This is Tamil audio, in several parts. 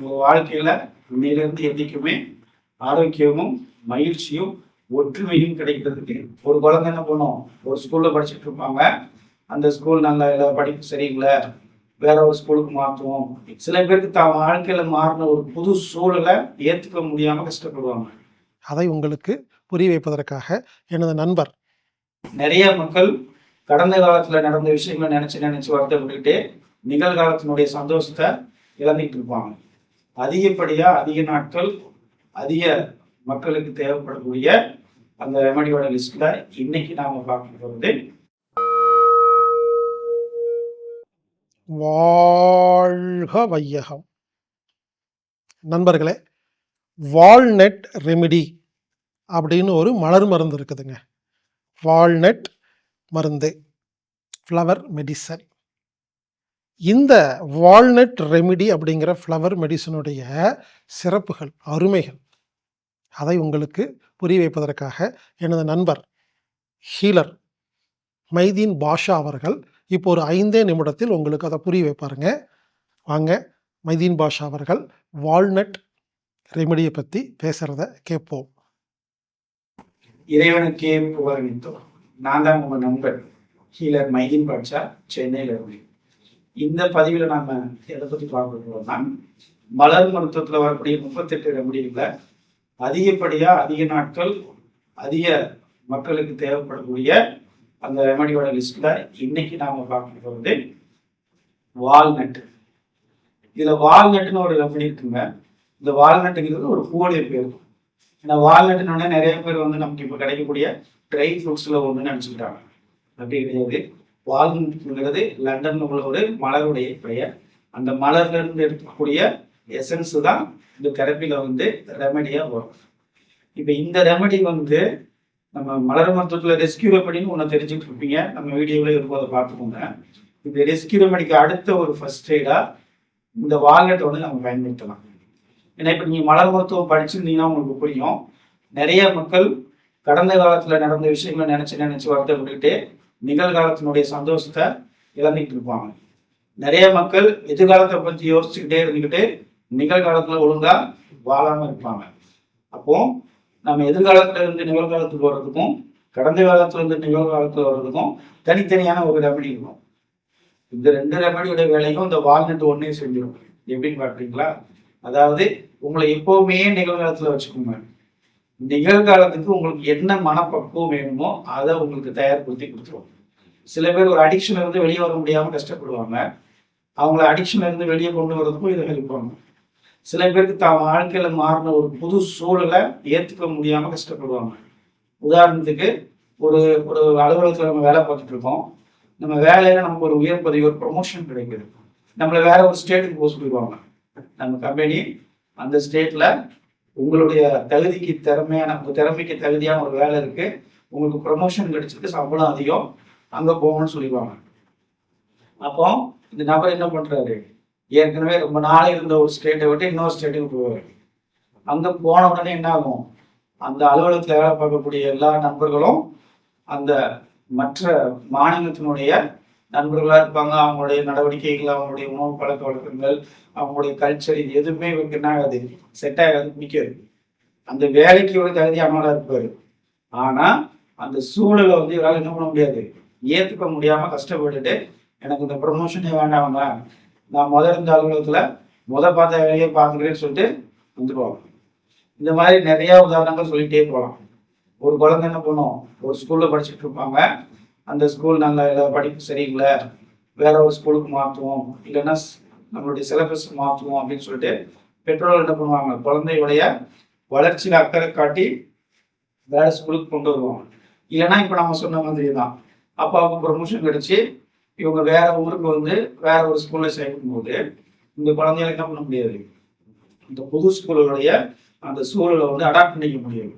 உங்கள் வாழ்க்கையில் இன்னையிலேருந்து என்றைக்குமே ஆரோக்கியமும் மகிழ்ச்சியும் ஒற்றுமையும் கிடைக்கிறதுக்கு. ஒரு குழந்தை என்ன பண்ணும்? ஒரு ஸ்கூலில் படிச்சுட்டு இருப்பாங்க. அந்த ஸ்கூல் நல்ல இல்லை படிப்பு சரியில்லை. வேற ஒரு ஸ்கூலுக்கு மாற்றுவோம். சில பேருக்கு தான் வாழ்க்கையில் மாறின ஒரு புது சூழலை ஏற்றுக்க முடியாமல் கஷ்டப்படுவாங்க. அதை உங்களுக்கு புரிய வைப்பதற்காக எனது நண்பர். நிறைய மக்கள் கடந்த காலத்தில் நடந்த விஷயங்களை நினச்சி நினச்சி வருத்தப்பட்டுக்கிட்டே நிகழ்காலத்தினுடைய சந்தோஷத்தை இழந்துட்டு இருப்பாங்க. அதிகப்படியாக அதிக நாட்கள் அதிக மக்களுக்கு தேவைப்படக்கூடிய அந்த ரெமடியோட லிஸ்ட்ல இன்னைக்கு நாம பார்க்க போகிறது வாழ்க வையகம். நண்பர்களே வால்நட் ரெமிடி அப்படின்னு ஒரு மலர் மருந்து இருக்குதுங்க. வால்நட் மருந்து ஃப்ளவர் மெடிசன் இந்த வால்நட் ரெமிடி அப்படிங்கிற ஃப்ளவர் மெடிசனுடைய சிறப்புகள் அருமைகள் அதை உங்களுக்கு புரிய வைப்பதற்காக எனது நண்பர் ஹீலர் மைதீன் பாஷா அவர்கள் இப்போ ஒரு ஐந்தே நிமிடத்தில் உங்களுக்கு அதை புரிய வைப்பாருங்க. வாங்க மைதீன் பாஷா அவர்கள் வால்நட் ரெமிடியை பற்றி பேசுகிறத கேட்போம். இறைவனுக்கே புகழளித்தோம் நான் தான் உங்கள் நண்பன் ஹீலர் மைதீன் பாஷா சென்னையில் இருக்கேன் இந்த பதிவில் நாம எதை பற்றி பார்க்க மலர் மருத்துவத்தில் வரக்கூடிய முப்பத்தெட்டு ரெமடிகளில் அதிகப்படியாக அதிக நாட்கள் அதிக மக்களுக்கு தேவைப்படக்கூடிய அந்த ரெமடியோட லிஸ்ட்ல இன்னைக்கு நாம பார்க்க போகிறது வால்நட் இதுல வால்நட்னு ஒரு ரெமடி இருக்குங்க. இந்த வால்நட்டுங்கிறது ஒரு பூவுடைய பேர். ஏன்னா வால்நட்னு நிறைய பேர் வந்து நமக்கு இப்போ கிடைக்கக்கூடிய ட்ரை ஃப்ரூட்ஸ்ல ஒன்று நினச்சிக்கிட்டாங்க அப்படி கிடையாது. வால்நட்ங்கிறது லண்டன் உள்ள ஒரு மலருடைய பெயர். அந்த மலர்ல இருந்து எடுக்கக்கூடிய எசன்ஸ் தான் இந்த தெரப்பில வந்து ரெமடியா வரும். இப்போ இந்த ரெமடி வந்து நம்ம மலர் மருத்துவத்தில் ரெஸ்கியூ ரெமடின்னு ஒன்று தெரிஞ்சுட்டு இருப்பீங்க. நம்ம வீடியோவில் இருக்கும் அதை பார்த்துக்கோங்க. இந்த ரெஸ்கியூ ரெமடிக்கு அடுத்த ஒரு ஃபர்ஸ்ட் எய்டாக இந்த வால்நட்டை வந்து நம்ம பயன்படுத்தலாம். ஏன்னா இப்போ நீங்கள் மலர் மருத்துவம் படிச்சிருந்தீங்கன்னா உங்களுக்கு புரியும். நிறைய மக்கள் கடந்த காலத்தில் நடந்த விஷயங்களை நினச்சி நினச்சி வருத்தப்பட்டுக்கிட்டே நிகழ்காலத்தினுடைய சந்தோஷத்தை இழந்துக்கிட்டு இருப்பாங்க நிறைய மக்கள் எதிர்காலத்தை பற்றி யோசிச்சுக்கிட்டே இருந்துக்கிட்டு நிகழ்காலத்தில் ஒழுங்காக வாழாமல் இருப்பாங்க. அப்போ நம்ம எதிர்காலத்துல இருந்து நிகழ்காலத்துக்கு வர்றதுக்கும் கடந்த காலத்துல இருந்து நிகழ்காலத்துல வர்றதுக்கும் தனித்தனியான ஒரு ரெமடி இருக்கும். இந்த ரெண்டு ரெமடியோட வேலையும் இந்த வால்நட் ஒன்னே செஞ்சிடும். எப்படின்னு பார்க்குறீங்களா? அதாவது உங்களை எப்பவுமே நிகழ்காலத்துல வச்சுக்கோங்க. நிகழ்காலத்துக்கு உங்களுக்கு என்ன மனப்பக்குவம் வேணுமோ அதை உங்களுக்கு தயார்படுத்தி கொடுத்துருவோம். சில பேர் ஒரு அடிக்ஷன் இருந்து வெளியே வர முடியாமல் கஷ்டப்படுவாங்க. அவங்கள அடிக்ஷன் இருந்து வெளியே கொண்டு வரதுக்கும் இதை ஹெல்ப் பண்ணும். சில பேருக்கு தான் வாழ்க்கையில மாறின ஒரு புது சூழலை ஏற்றுக்க முடியாமல் கஷ்டப்படுவாங்க. உதாரணத்துக்கு ஒரு ஒரு அலுவலகத்தில் நம்ம வேலை பார்த்துட்டு இருக்கோம். நம்ம வேலையில நமக்கு ஒரு உயர் பதவி ஒரு ப்ரொமோஷன் கிடைக்குது. நம்மளை வேற ஒரு ஸ்டேட்டுக்கு போக சொல்லிடுவாங்க. நம்ம கம்பெனி அந்த ஸ்டேட்ல உங்களுடைய தகுதிக்கு திறமையான உங்க திறமைக்கு தகுதியான ஒரு வேலை இருக்கு. உங்களுக்கு ப்ரொமோஷன் கிடைச்சிருக்கு சம்பளம் அதிகம். அங்க போகணும்னு சொல்லிடுவாங்க. அப்போ இந்த நபர் என்ன பண்றாரு? ஏற்கனவே ரொம்ப நாள் இருந்த ஒரு ஸ்டேட்டை விட்டு இன்னொரு ஸ்டேட்டுக்கு போவார். அங்கே போன உடனே என்ன ஆகும்? அந்த அலுவலகத்தில் வேலை பார்க்கக்கூடிய எல்லா நண்பர்களும் அந்த மற்ற மாநிலத்தினுடைய நண்பர்களாக இருப்பாங்க. அவங்களுடைய நடவடிக்கைகள் அவங்களுடைய உணவு பழக்க வழக்கங்கள் அவங்களுடைய கல்ச்சர் இது எதுவுமே இவருக்கு என்ன ஆகாது. செட் ஆகாது பிடிக்காது. அந்த வேலைக்கு தகுதி தகுதியானவராக இருப்பார். ஆனால் அந்த சூழலை வந்து இவரால் என்ன பண்ண முடியாது. ஏற்றுக்க முடியாமல் கஷ்டப்பட்டுட்டு எனக்கு இந்த ப்ரொமோஷனே வேண்டாம் நான் முதல் இருந்த அலுவலகத்தில் முத பார்த்த வேலையை பார்த்துக்கிறேன்னு சொல்லிட்டு வந்துடுவாங்க இந்த மாதிரி நிறைய உதாரணங்கள் சொல்லிட்டே போகலாம் ஒரு குழந்தை என்ன பண்ணும்? ஒரு ஸ்கூலில் படிச்சுட்டு இருப்பாங்க. அந்த ஸ்கூல் நல்ல ஏதாவது படிப்பு சரியில்லை வேற ஒரு ஸ்கூலுக்கு மாற்றுவோம் இல்லைன்னா நம்மளுடைய சிலபஸ் மாற்றுவோம் அப்படின்னு சொல்லிட்டு பெற்றோர்கள் என்ன பண்ணுவாங்க? குழந்தையுடைய வளர்ச்சியில் அக்கறை காட்டி வேற ஸ்கூலுக்கு கொண்டு வருவாங்க. இல்லைன்னா இப்போ நம்ம சொன்ன மாதிரி தான் அப்பாவுக்கு ப்ரொமோஷன் கிடைச்சி இவங்க வேற ஊருக்கு வந்து வேற ஒரு ஸ்கூல்ல சேர்க்கும்போது இந்த குழந்தைகளை என்ன பண்ண முடியாது? இந்த புது ஸ்கூலுடைய அந்த சூழலை வந்து அடாப்ட் பண்ணிக்க முடியாது.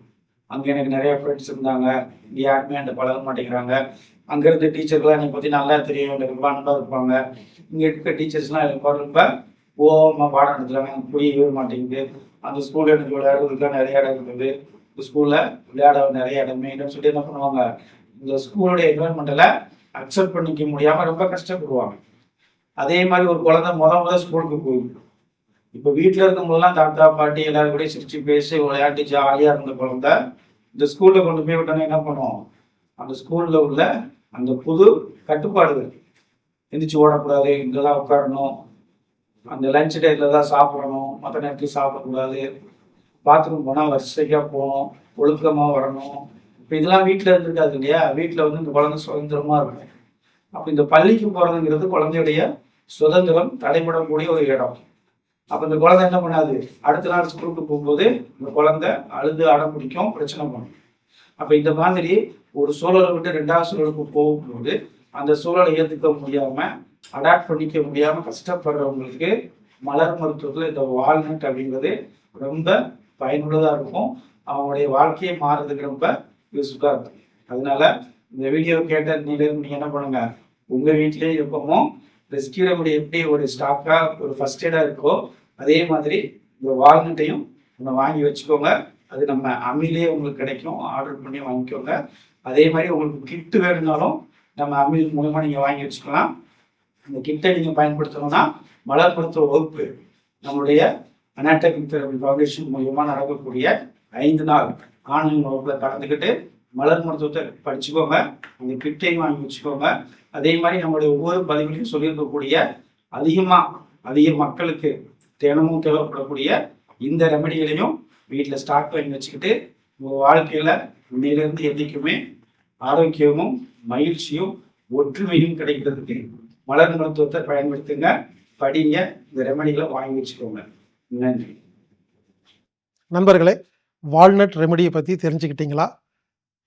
அங்கே எனக்கு நிறைய ஃப்ரெண்ட்ஸ் இருந்தாங்க. இங்கே யாருமே அந்த பழக மாட்டேங்கிறாங்க. அங்கே இருந்த டீச்சர்லாம் என்னை பற்றி நல்லா தெரியும். எனக்கு ரொம்ப அன்பாக இருப்பாங்க. இங்கே இருக்க டீச்சர்ஸ்லாம் எனக்கு ரொம்ப ஓவமாக பாடம் நடத்துகிறாங்க எனக்கு புரியவே மாட்டேங்குது. அந்த ஸ்கூலில் எனக்கு விளையாடுறதுக்குலாம் நிறைய இடம் இருந்தது இந்த ஸ்கூலில் விளையாட நிறைய இடமே இல்லைன்னு சொல்லிட்டு என்ன பண்ணுவாங்க? இந்த ஸ்கூலுடைய என்வரன்மெண்ட்டில் அக்செப்ட் பண்ணிக்க முடியாமல் ரொம்ப கஷ்டப்படுவாங்க. அதே மாதிரி ஒரு குழந்தை முத முத ஸ்கூலுக்கு போகுது. இப்போ வீட்டில் இருக்கும்போதெல்லாம் தாத்தா பாட்டி எல்லாரும் கூட சிரிச்சு பேசி விளையாட்டு ஜாலியாக இருந்த குழந்தை இந்த ஸ்கூலில் கொண்டு போய் விட்டோன்னே என்ன பண்ணுவோம்? அந்த ஸ்கூலில் உள்ள அந்த புது கட்டுப்பாடுகள். எந்திரிச்சு ஓடக்கூடாது இங்கே தான் உட்காரணும். அந்த லஞ்ச் டைத்தில் தான் சாப்பிடணும். மற்ற நேரத்தில் சாப்பிடக்கூடாது. பாத்ரூம் போனால் வரிசையாக போகணும். ஒழுக்கமாக வரணும். இப்போ இதெல்லாம் வீட்டில் இருந்திருக்காது இல்லையா? வீட்டில் வந்து இந்த குழந்தை சுதந்திரமாக இருக்கும் அப்போ இந்த பள்ளிக்கு போகிறதுங்கிறது குழந்தையுடைய சுதந்திரம் தடைபடக்கூடிய ஒரு இடம். அப்போ இந்த குழந்தை என்ன பண்ணாது? அடுத்த நாள் ஸ்கூலுக்கு போகும்போது இந்த குழந்தை அழுது அடம் பிடிக்கும் பிரச்சனை பண்ணும். அப்போ இந்த மாதிரி ஒரு சூழலை விட்டு ரெண்டாவது சூழலுக்கு போகும்போது அந்த சூழலை ஏற்றுக்க முடியாமல் அடாப்ட் பண்ணிக்க முடியாமல் கஷ்டப்படுறவங்களுக்கு மலர் மருத்துவத்தில் இந்த வால்நட் அப்படிங்கிறது ரொம்ப பயனுள்ளதாக இருக்கும். அவங்களுடைய வாழ்க்கையை மாறுறதுக்கு ரொம்ப யூஸ்ஃபுல்லாக இருக்கும். அதனால இந்த வீடியோ கேட்ட நீங்க நீங்க என்ன பண்ணுங்க? உங்கள் வீட்டிலேயே இருக்கமோ ரெஸ்கியூரமுடைய எப்படி ஒரு ஸ்டாக்காக ஒரு ஃபர்ஸ்ட் எய்டாக இருக்கோ அதே மாதிரி இந்த வால்நட்டையும் ஒன்று வாங்கி வச்சுக்கோங்க. அது நம்ம அமிலே உங்களுக்கு கிடைக்கும். ஆர்டர் பண்ணி வாங்கிக்கோங்க. அதே மாதிரி உங்களுக்கு கிட்டு வேணும்னாலும் நம்ம அமில் மூலமாக நீங்கள் வாங்கி வச்சுக்கலாம். இந்த கிட்டை நீங்கள் பயன்படுத்தணும்னா மலர் மருத்துவ வகுப்பு நம்மளுடைய அனாட்டமிக் தெரபி ஃபவுண்டேஷன் மூலியமாக நடக்கக்கூடிய ஐந்து நாள் ஆன்லைன் வகுப்பில் கலந்துக்கிட்டு மலர் மருத்துவத்தை படிச்சுக்கோங்க. அந்த கிட்டையும் வாங்கி வச்சுக்கோங்க. அதே மாதிரி நம்மளுடைய ஒவ்வொரு பதிவுலையும் சொல்லியிருக்கக்கூடிய அதிகமாக அதிக மக்களுக்கு தினமும் தேவைப்படக்கூடிய இந்த ரெமடிகளையும் வீட்டில் ஸ்டாக் வாங்கி வச்சுக்கிட்டு உங்கள் வாழ்க்கையில் இன்னையிலிருந்து என்றைக்குமே ஆரோக்கியமும் மகிழ்ச்சியும் ஒற்றுமையும் கிடைக்கிறதுக்கு மலர் மருத்துவத்தை பயன்படுத்துங்க. படிங்க. இந்த ரெமடிகளை வாங்கி வச்சுக்கோங்க. நன்றி. நண்பர்களே வால்நட் ரெமெடியை பற்றி தெரிஞ்சுக்கிட்டீங்களா?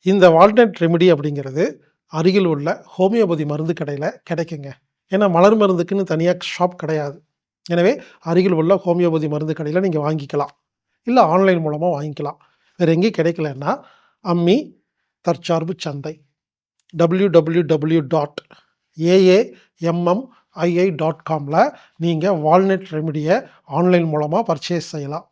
இந்த வால்நட் ரெமெடி அப்படிங்கிறது அருகில் உள்ள ஹோமியோபதி மருந்து கடையில் கிடைக்குங்க. ஏன்னா மலர் மருந்துக்குன்னு தனியாக ஷாப் கிடையாது. எனவே அருகில் உள்ள ஹோமியோபதி மருந்து கடையில் நீங்கள் வாங்கிக்கலாம். இல்லை ஆன்லைன் மூலமாக வாங்கிக்கலாம். வேறு எங்கேயும் கிடைக்கலன்னா அம்மி தற்சார்பு சந்தை. W W W dot AAMMII dot காமில் நீங்கள் வால்நட் ரெமிடியை ஆன்லைன் மூலமாக பர்ச்சேஸ் செய்யலாம்.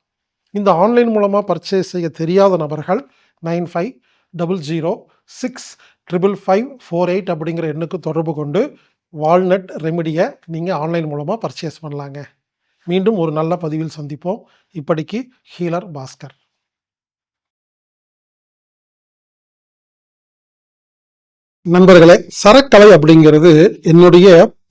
இந்த ஆன்லைன் மூலமாக பர்ச்சேஸ் செய்ய தெரியாத நபர்கள் nine five double zero six triple five four eight அப்படிங்கிற எண்ணுக்கு தொடர்பு கொண்டு வால்நட் ரெமிடியை நீங்கள் ஆன்லைன் மூலமாக பர்ச்சேஸ் பண்ணலாங்க. மீண்டும் ஒரு நல்ல பதிவில் சந்திப்போம். இப்படிக்கு ஹீலர் பாஸ்கர். நண்பர்களே சரக்கலை அப்படிங்கிறது என்னுடைய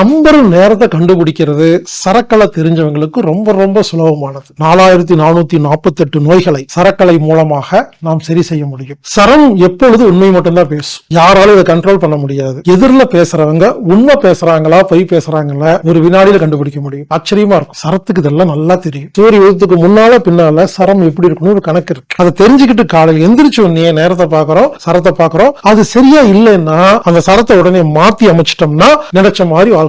நம்பர் நேரத்தை கண்டுபிடிக்கிறது சரக்கலை தெரிஞ்சவங்களுக்கு ரொம்ப ரொம்ப சுலபமானது. நாலாயிரத்தி நானூத்தி நாற்பத்தி எட்டு நோய்களை சரக்கலை மூலமாக நாம் சரி செய்ய முடியும். சரம் எப்பொழுது உண்மை மட்டும்தான் பேசும். யாராலும் இதை கண்ட்ரோல் பண்ண முடியாது. எதிரில் பேசுறவங்க உண்மை பேசுறாங்களா பொய் பேசுறாங்களா ஒரு வினாடியில கண்டுபிடிக்க முடியும். ஆச்சரியமா இருக்கும். சரத்துக்கு இதெல்லாம் நல்லா தெரியும். சூரிய உதத்துக்கு முன்னால பின்னால சரம் எப்படி இருக்கணும் ஒரு கணக்கு இருக்கு. அதை தெரிஞ்சுக்கிட்டு காலையில் எந்திரிச்ச உடனே நேரத்தை பாக்குறோம் சரத்தை பாக்குறோம். அது சரியா இல்லைன்னா அந்த சரத்தை உடனே மாத்தி அமைச்சிட்டோம்னா நினைச்ச மாதிரி வாழ்க்கை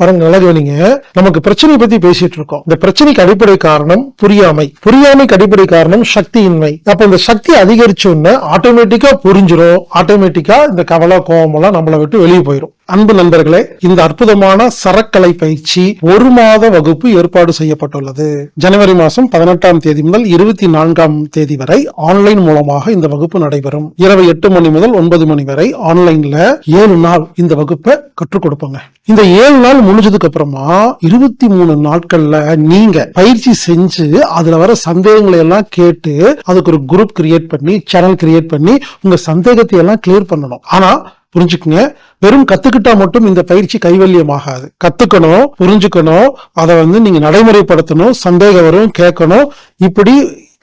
பாருங்க நல்லா கவனிங்க. நமக்கு பிரச்சனை பத்தி பேசிட்டு இருக்கோம். இந்த பிரச்சனைக்கு அடிப்படை காரணம் புரியாமை. புரியாமைக்கு அடிப்படை காரணம் சக்தியின்மை. அப்ப இந்த சக்தி அதிகரிச்சோன்னு ஆட்டோமேட்டிக்கா புரிஞ்சிடும் ஆட்டோமேட்டிக்கா இந்த கவலை கோபம் எல்லாம் நம்மளை விட்டு வெளியே போயிடும் அன்பு நண்பர்களே இந்த அற்புதமான சரக்கலை பயிற்சி ஒரு மாத வகுப்பு ஏற்பாடு செய்யப்பட்டுள்ளது. ஜனவரி மாதம் பதினெட்டாம் தேதி முதல் இருபத்தி நான்காம் தேதி வரை ஆன்லைன் மூலமாக இந்த வகுப்பு நடைபெறும். இரவு எட்டு மணி முதல் ஒன்பது மணி வரை ஆன்லைன்ல ஏழு நாள் இந்த வகுப்பை கற்றுக் கொடுப்போங்க. இந்த ஏழு நாள் முடிஞ்சதுக்கு அப்புறமா இருபத்தி மூணு நாட்கள்ல நீங்க பயிற்சி செஞ்சு அதுல வர சந்தேகங்களை எல்லாம் கேட்டு அதுக்கு ஒரு குரூப் கிரியேட் பண்ணி சேனல் கிரியேட் பண்ணி உங்க சந்தேகத்தை எல்லாம் கிளியர் பண்ணணும். ஆனா புரிஞ்சுக்குங்க. வெறும் கத்துக்கிட்டா மட்டும் இந்த பயிற்சி கைவல்யம் ஆகாது கத்துக்கணும் புரிஞ்சுக்கணும் அதை வந்து நீங்க நடைமுறைப்படுத்தணும் சந்தேகம் வரும் கேட்கணும். இப்படி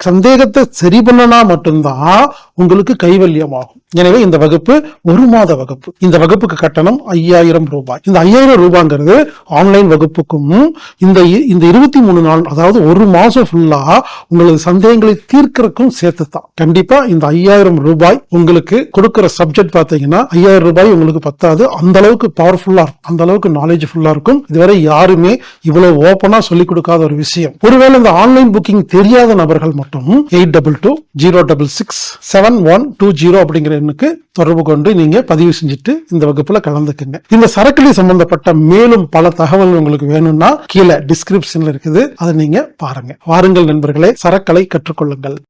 சந்தேகத்தை சரி பண்ணனா மட்டும்தான் உங்களுக்கு கைவல்யமாகும். எனவே இந்த வகுப்பு ஒரு மாத வகுப்பு. இந்த வகுப்புக்கு கட்டணம் ஐயாயிரம் ரூபாய். இந்த ஐயாயிரம் ரூபாங்கிறது ஆன்லைன் வகுப்புக்கும் இந்த இந்த இருபத்தி மூணு நாள் அதாவது ஒரு மாசம் ஃபுல்லா உங்களது சந்தேகங்களை தீர்க்கறதுக்கும் சேர்த்து தான் கண்டிப்பா இந்த ஐயாயிரம் ரூபாய் உங்களுக்கு கொடுக்கிற சப்ஜெக்ட் பாத்தீங்கன்னா ஐயாயிரம் ரூபாய் உங்களுக்கு பத்தாது. அந்த அளவுக்கு பவர்ஃபுல்லா இருக்கும். அந்த அளவுக்கு நாலேஜ் ஃபுல்லா இருக்கும். இதுவரை யாருமே இவ்வளவு ஓப்பனா சொல்லிக் கொடுக்காத ஒரு விஷயம். ஒருவேளை இந்த ஆன்லைன் புக்கிங் தெரியாத நபர்கள் மட்டும் eight double two zero double six seven one two zero அப்படிங்கிற எண்ணுக்கு தொடர்பு கொண்டு நீங்க பதிவு செஞ்சுட்டு இந்த வகுப்புல கலந்துக்குங்க. இந்த சரக்குலி சம்பந்தப்பட்ட மேலும் பல தகவல் உங்களுக்கு வேணும்னா கீழே டிஸ்கிரிப்ஷன்ல இருக்குது. அதை நீங்க பாருங்க. வாருங்கள் நண்பர்களே சரக்கலை கற்றுக்கொள்ளுங்கள்.